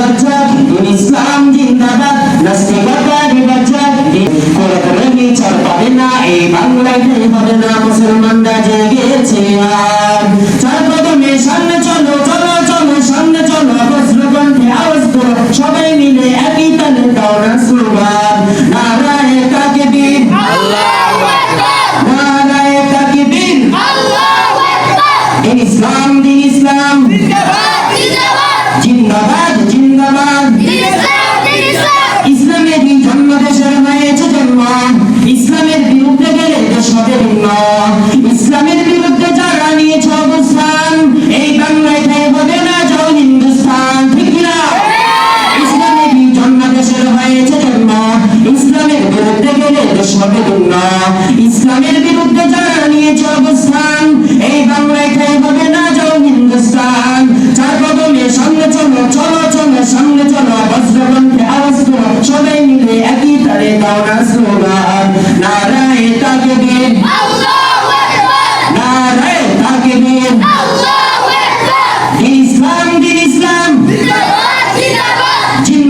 বাচ্চা দিন ইসলাম জিন্দাবাদ নাস্তিকতার বাচ্চা করে করে বিচার পাবে না এই বাংলায় ঠাই হবে না মুসলমানরা জেগেছে আর। চার কদমে সামনে চলো চলো চলো সামনে চলো বজ্রকণ্ঠে আওয়াজ করো সবাই মিলে একই তালে দাও না স্লোগান নারায় তাকবীর। নারায় তাকবীর। দিন ইসলাম দিন ইসলাম। জিন্দাবাদ। ইসলামের বিরুদ্ধে গেলে দেশ হবে ভিন্ন ইসলামের বিরুদ্ধে যারা নিয়েছে অবস্থান এই বাংলায় ঠাই হবে না যাও হিন্দুস্তান। চার কদমে সামনে চলো চলো চলো সামনে চলো বজ্রকণ্ঠে আওয়াজ করো সবাই মিলে একই তারে দাও না স্লোগান। নারায় তাকবীর। নারায় তাকবীর। দিন ইসলাম দিন ইসলাম। জিন্দাবাদ।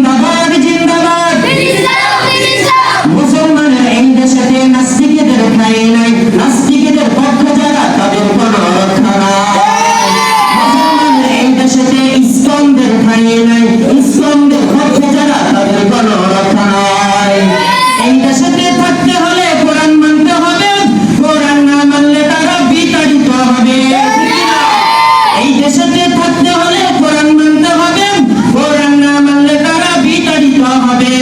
এই দেশেতে থাকতে হলে কোরআন মানতে হবে। কোরআন না মানলে তারা বিতাড়িত হবে। এই দেশেতে থাকতে হলে কোরআন মানতে হবে। কোরআন না মানলে তারা বিতাড়িত হবে।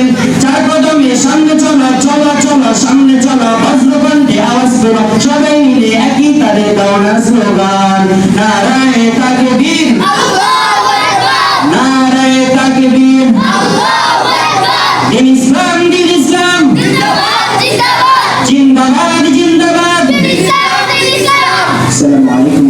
চার কদমে সামনে চলো চলো চলো সামনে চলো বজ্রকণ্ঠে আওয়াজ করো সবাই মিলে একই তারে না স্লোগান। নারায় তাকবীর। নারায় তাকবীর। দিন ইসলাম দিন জিন্দাবাদ